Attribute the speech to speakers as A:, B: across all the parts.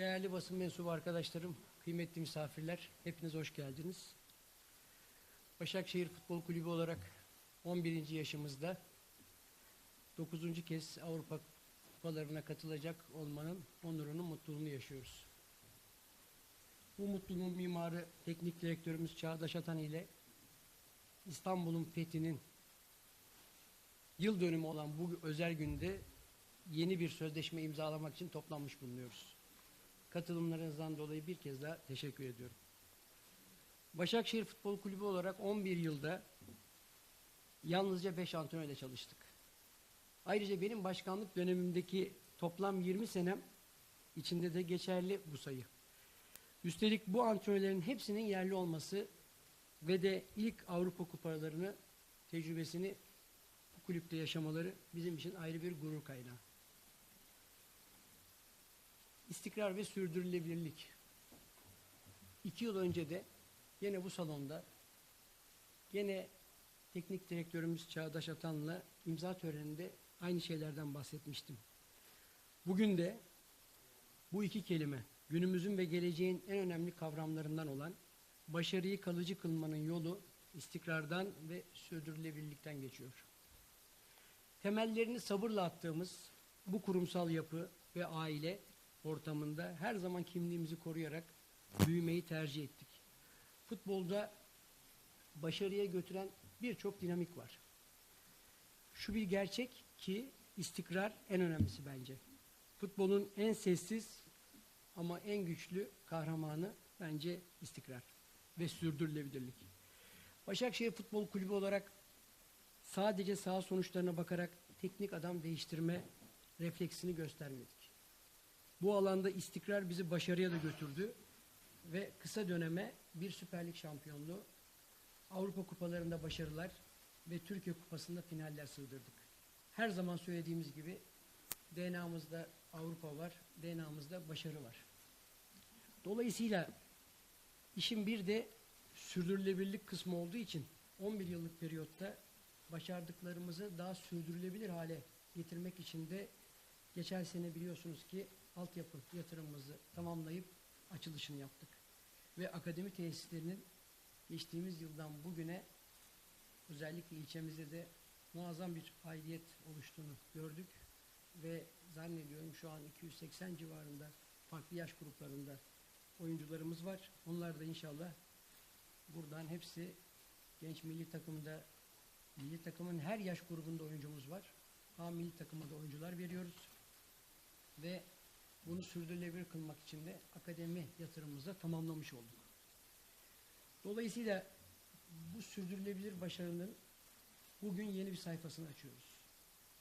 A: Değerli basın mensubu arkadaşlarım, kıymetli misafirler, hepiniz hoş geldiniz. Başakşehir Futbol Kulübü olarak 11. yaşımızda 9. kez Avrupa Kupalarına katılacak olmanın onurunu, mutluluğunu yaşıyoruz. Bu mutluluğun mimarı teknik direktörümüz Çağdaş Atan ile İstanbul'un fethinin yıl dönümü olan bu özel günde yeni bir sözleşme imzalamak için toplanmış bulunuyoruz. Katılımlarınızdan dolayı bir kez daha teşekkür ediyorum. Başakşehir Futbol Kulübü olarak 11 yılda yalnızca 5 antrenörle çalıştık. Ayrıca benim başkanlık dönemimdeki toplam 20 senem içinde de geçerli bu sayı. Üstelik bu antrenörlerin hepsinin yerli olması ve de ilk Avrupa kupalarını, tecrübesini bu kulüpte yaşamaları bizim için ayrı bir gurur kaynağı. İstikrar ve sürdürülebilirlik. İki yıl önce de yine bu salonda yine teknik direktörümüz Çağdaş Atan'la imza töreninde aynı şeylerden bahsetmiştim. Bugün de bu iki kelime günümüzün ve geleceğin en önemli kavramlarından olan başarıyı kalıcı kılmanın yolu istikrardan ve sürdürülebilirlikten geçiyor. Temellerini sabırla attığımız bu kurumsal yapı ve aile ortamında her zaman kimliğimizi koruyarak büyümeyi tercih ettik. Futbolda başarıya götüren birçok dinamik var. Şu bir gerçek ki istikrar en önemlisi bence. Futbolun en sessiz ama en güçlü kahramanı bence istikrar ve sürdürülebilirlik. Başakşehir Futbol Kulübü olarak sadece sağ sonuçlarına bakarak teknik adam değiştirme refleksini göstermedik. Bu alanda istikrar bizi başarıya da götürdü ve kısa döneme bir Süper Lig şampiyonluğu, Avrupa kupalarında başarılar ve Türkiye Kupası'nda finaller sığdırdık. Her zaman söylediğimiz gibi DNA'mızda Avrupa var, DNA'mızda başarı var. Dolayısıyla işin bir de sürdürülebilirlik kısmı olduğu için 11 yıllık periyotta başardıklarımızı daha sürdürülebilir hale getirmek için de geçen sene biliyorsunuz ki altyapı yatırımımızı tamamlayıp açılışını yaptık. Ve akademi tesislerinin geçtiğimiz yıldan bugüne özellikle ilçemizde de muazzam bir faaliyet oluştuğunu gördük ve zannediyorum şu an 280 civarında farklı yaş gruplarında oyuncularımız var. Onlar da inşallah buradan hepsi genç milli takımda milli takımın her yaş grubunda oyuncumuz var. A milli takıma da oyuncular veriyoruz. Ve bunu sürdürülebilir kılmak için de akademi yatırımımızı tamamlamış olduk. Dolayısıyla bu sürdürülebilir başarının bugün yeni bir sayfasını açıyoruz.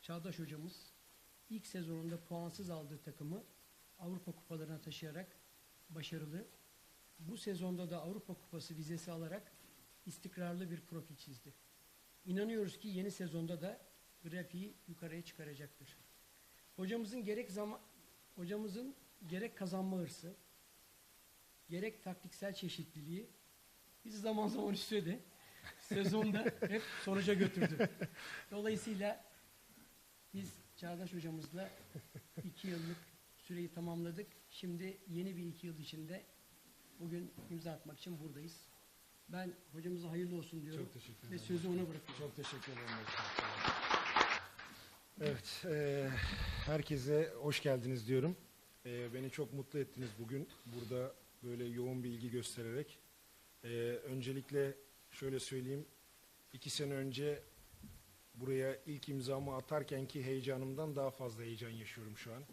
A: Çağdaş hocamız ilk sezonunda puansız aldığı takımı Avrupa kupalarına taşıyarak başarılı. Bu sezonda da Avrupa Kupası vizesi alarak istikrarlı bir profil çizdi. İnanıyoruz ki yeni sezonda da grafiği yukarıya çıkaracaktır. Hocamızın gerek zaman hocamızın gerek kazanma hırsı, gerek taktiksel çeşitliliği bizi zaman zaman üstledi. Sezonda hep sonuca götürdü. Dolayısıyla biz Çağdaş hocamızla iki yıllık süreyi tamamladık. Şimdi yeni bir iki yıl içinde bugün imza atmak için buradayız. Ben hocamıza hayırlı olsun diyorum.
B: Çok teşekkür
A: Ve
B: ederim.
A: sözü ona bırakıyorum.
B: Çok teşekkür ederim. Evet, e, herkese hoş geldiniz diyorum. E, beni çok mutlu ettiniz bugün burada böyle yoğun bir ilgi göstererek. E, öncelikle şöyle söyleyeyim, iki sene önce buraya ilk imzamı atarken ki heyecanımdan daha fazla heyecan yaşıyorum şu an.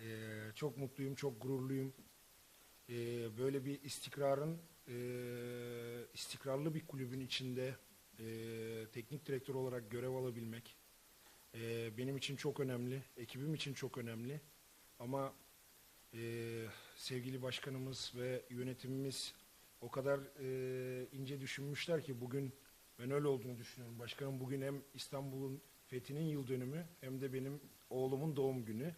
B: E, çok mutluyum, çok gururluyum. E, böyle bir istikrarın, e, istikrarlı bir kulübün içinde e, teknik direktör olarak görev alabilmek e, benim için çok önemli, ekibim için çok önemli. Ama e, sevgili başkanımız ve yönetimimiz o kadar e, ince düşünmüşler ki bugün ben öyle olduğunu düşünüyorum. Başkanım bugün hem İstanbul'un fethinin yıl dönümü hem de benim oğlumun doğum günü.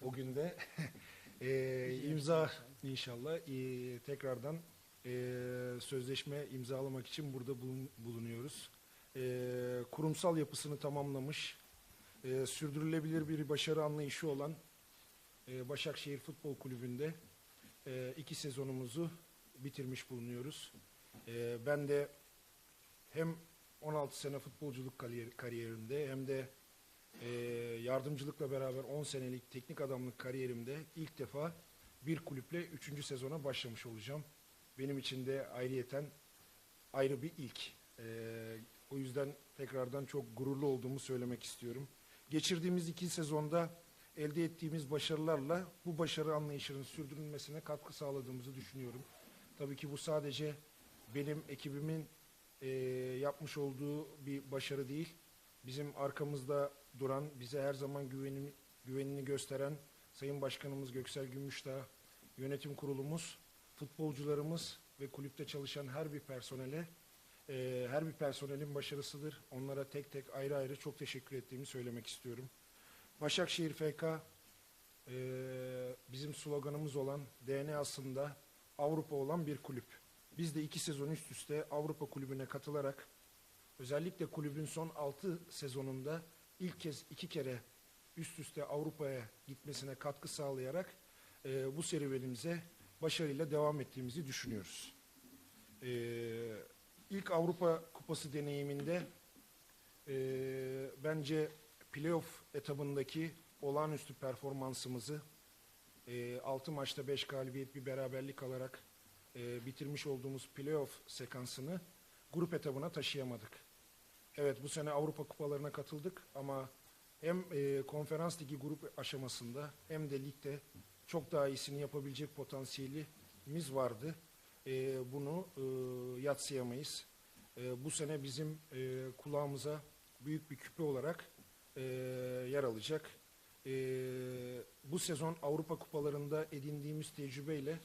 B: O günde e, imza inşallah e, tekrardan e, sözleşme imzalamak için burada bulun- bulunuyoruz. E, kurumsal yapısını tamamlamış, e, sürdürülebilir bir başarı anlayışı olan e, Başakşehir Futbol Kulübü'nde e, iki sezonumuzu bitirmiş bulunuyoruz. E, ben de hem 16 sene futbolculuk kariyer- kariyerimde hem de e, yardımcılıkla beraber 10 senelik teknik adamlık kariyerimde ilk defa bir kulüple 3. sezona başlamış olacağım. Benim için de ayrıyeten ayrı bir ilk. Ee, o yüzden tekrardan çok gururlu olduğumu söylemek istiyorum. Geçirdiğimiz iki sezonda elde ettiğimiz başarılarla bu başarı anlayışının sürdürülmesine katkı sağladığımızı düşünüyorum. Tabii ki bu sadece benim ekibimin e, yapmış olduğu bir başarı değil. Bizim arkamızda duran, bize her zaman güvenim, güvenini gösteren Sayın Başkanımız Göksel Gümüşdağ, yönetim kurulumuz, futbolcularımız ve kulüpte çalışan her bir personele, e, her bir personelin başarısıdır. Onlara tek tek ayrı ayrı çok teşekkür ettiğimi söylemek istiyorum. Başakşehir FK e, bizim sloganımız olan DNA'sında Avrupa olan bir kulüp. Biz de iki sezon üst üste Avrupa kulübüne katılarak özellikle kulübün son 6 sezonunda ilk kez iki kere üst üste Avrupa'ya gitmesine katkı sağlayarak e, bu serüvenimize başarıyla devam ettiğimizi düşünüyoruz. E, ilk Avrupa Kupası deneyiminde e, bence playoff etabındaki olağanüstü performansımızı e, 6 maçta 5 galibiyet bir beraberlik alarak e, bitirmiş olduğumuz playoff sekansını grup etabına taşıyamadık. Evet bu sene Avrupa kupalarına katıldık ama hem e, konferans ligi grup aşamasında hem de ligde çok daha iyisini yapabilecek potansiyelimiz vardı. E, bunu e, yatsıyamayız. E, bu sene bizim e, kulağımıza büyük bir küpe olarak e, yer alacak. E, bu sezon Avrupa kupalarında edindiğimiz tecrübeyle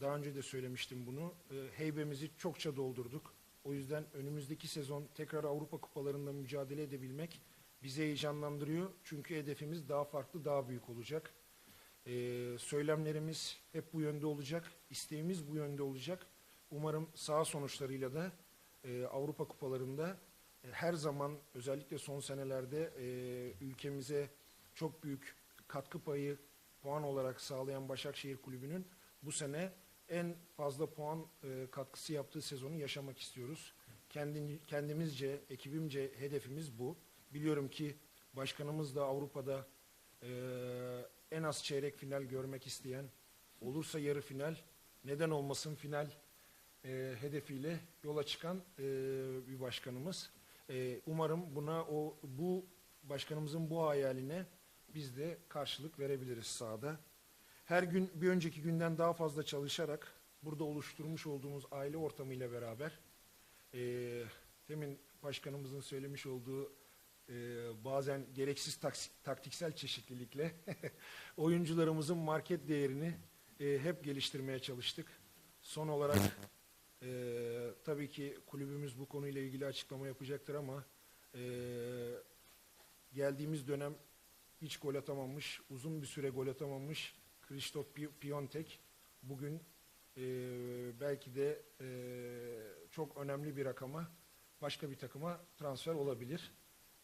B: daha önce de söylemiştim bunu. E, heybemizi çokça doldurduk. O yüzden önümüzdeki sezon tekrar Avrupa kupalarında mücadele edebilmek bizi heyecanlandırıyor. Çünkü hedefimiz daha farklı, daha büyük olacak. Ee, söylemlerimiz hep bu yönde olacak. İsteğimiz bu yönde olacak. Umarım sağ sonuçlarıyla da e, Avrupa kupalarında e, her zaman özellikle son senelerde e, ülkemize çok büyük katkı payı puan olarak sağlayan Başakşehir Kulübü'nün bu sene en fazla puan e, katkısı yaptığı sezonu yaşamak istiyoruz. Kendi, kendimizce, ekibimce hedefimiz bu. Biliyorum ki başkanımız da Avrupa'da e, en az çeyrek final görmek isteyen, olursa yarı final, neden olmasın final e, hedefiyle yola çıkan e, bir başkanımız. E, umarım buna o bu başkanımızın bu hayaline biz de karşılık verebiliriz sahada. Her gün bir önceki günden daha fazla çalışarak burada oluşturmuş olduğumuz aile ortamıyla beraber e, demin başkanımızın söylemiş olduğu e, bazen gereksiz taksi- taktiksel çeşitlilikle oyuncularımızın market değerini e, hep geliştirmeye çalıştık. Son olarak e, tabii ki kulübümüz bu konuyla ilgili açıklama yapacaktır ama e, geldiğimiz dönem hiç gol atamamış, uzun bir süre gol atamamış Krzysztof Pi- Piontek bugün e, belki de e, çok önemli bir rakama başka bir takıma transfer olabilir.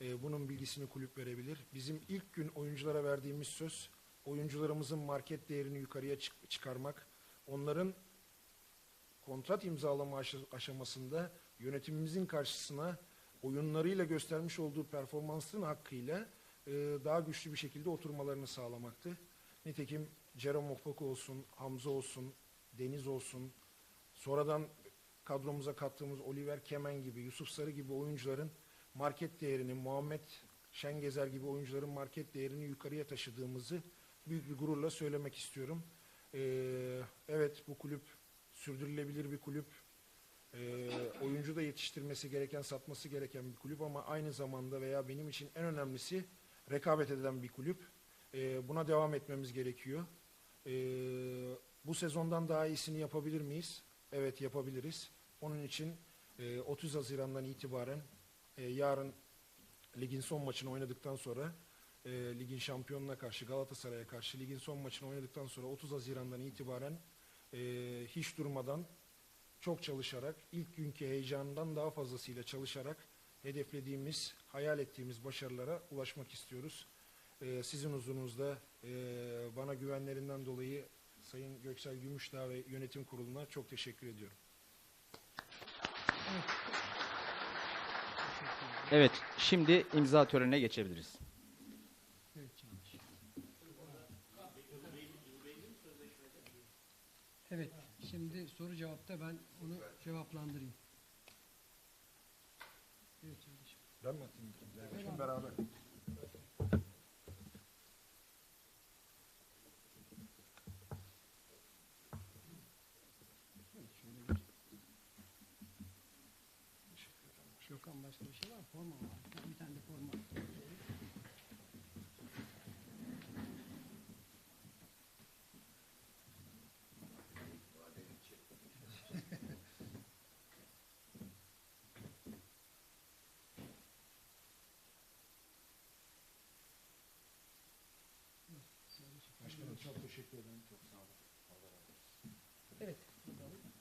B: E, bunun bilgisini kulüp verebilir. Bizim ilk gün oyunculara verdiğimiz söz oyuncularımızın market değerini yukarıya çık- çıkarmak, onların kontrat imzalama aşı- aşamasında yönetimimizin karşısına oyunlarıyla göstermiş olduğu performansın hakkıyla e, daha güçlü bir şekilde oturmalarını sağlamaktı. Nitekim Jerome Opoku olsun, Hamza olsun, Deniz olsun, sonradan kadromuza kattığımız Oliver Kemen gibi, Yusuf Sarı gibi oyuncuların market değerini, Muhammed Şengezer gibi oyuncuların market değerini yukarıya taşıdığımızı büyük bir gururla söylemek istiyorum. Ee, evet bu kulüp sürdürülebilir bir kulüp. Ee, oyuncu da yetiştirmesi gereken, satması gereken bir kulüp ama aynı zamanda veya benim için en önemlisi rekabet eden bir kulüp. Ee, buna devam etmemiz gerekiyor. Ee, bu sezondan daha iyisini yapabilir miyiz? Evet yapabiliriz. Onun için e, 30 Haziran'dan itibaren e, yarın ligin son maçını oynadıktan sonra e, ligin şampiyonuna karşı Galatasaray'a karşı ligin son maçını oynadıktan sonra 30 Haziran'dan itibaren e, hiç durmadan çok çalışarak ilk günkü heyecandan daha fazlasıyla çalışarak hedeflediğimiz, hayal ettiğimiz başarılara ulaşmak istiyoruz. e, sizin huzurunuzda e, bana güvenlerinden dolayı Sayın Göksel Gümüşdağ ve yönetim kuruluna çok teşekkür ediyorum.
C: Evet, şimdi imza törenine geçebiliriz.
A: Evet. Evet, şimdi soru cevapta ben onu cevaplandırayım. Evet.
B: Ben mi atayım? Beraber.
A: Formadan başka bir şey var? Forma var. Bir tane de forma.
B: Başkanım çok teşekkür ederim. Çok sağ olun. Evet. Bakalım.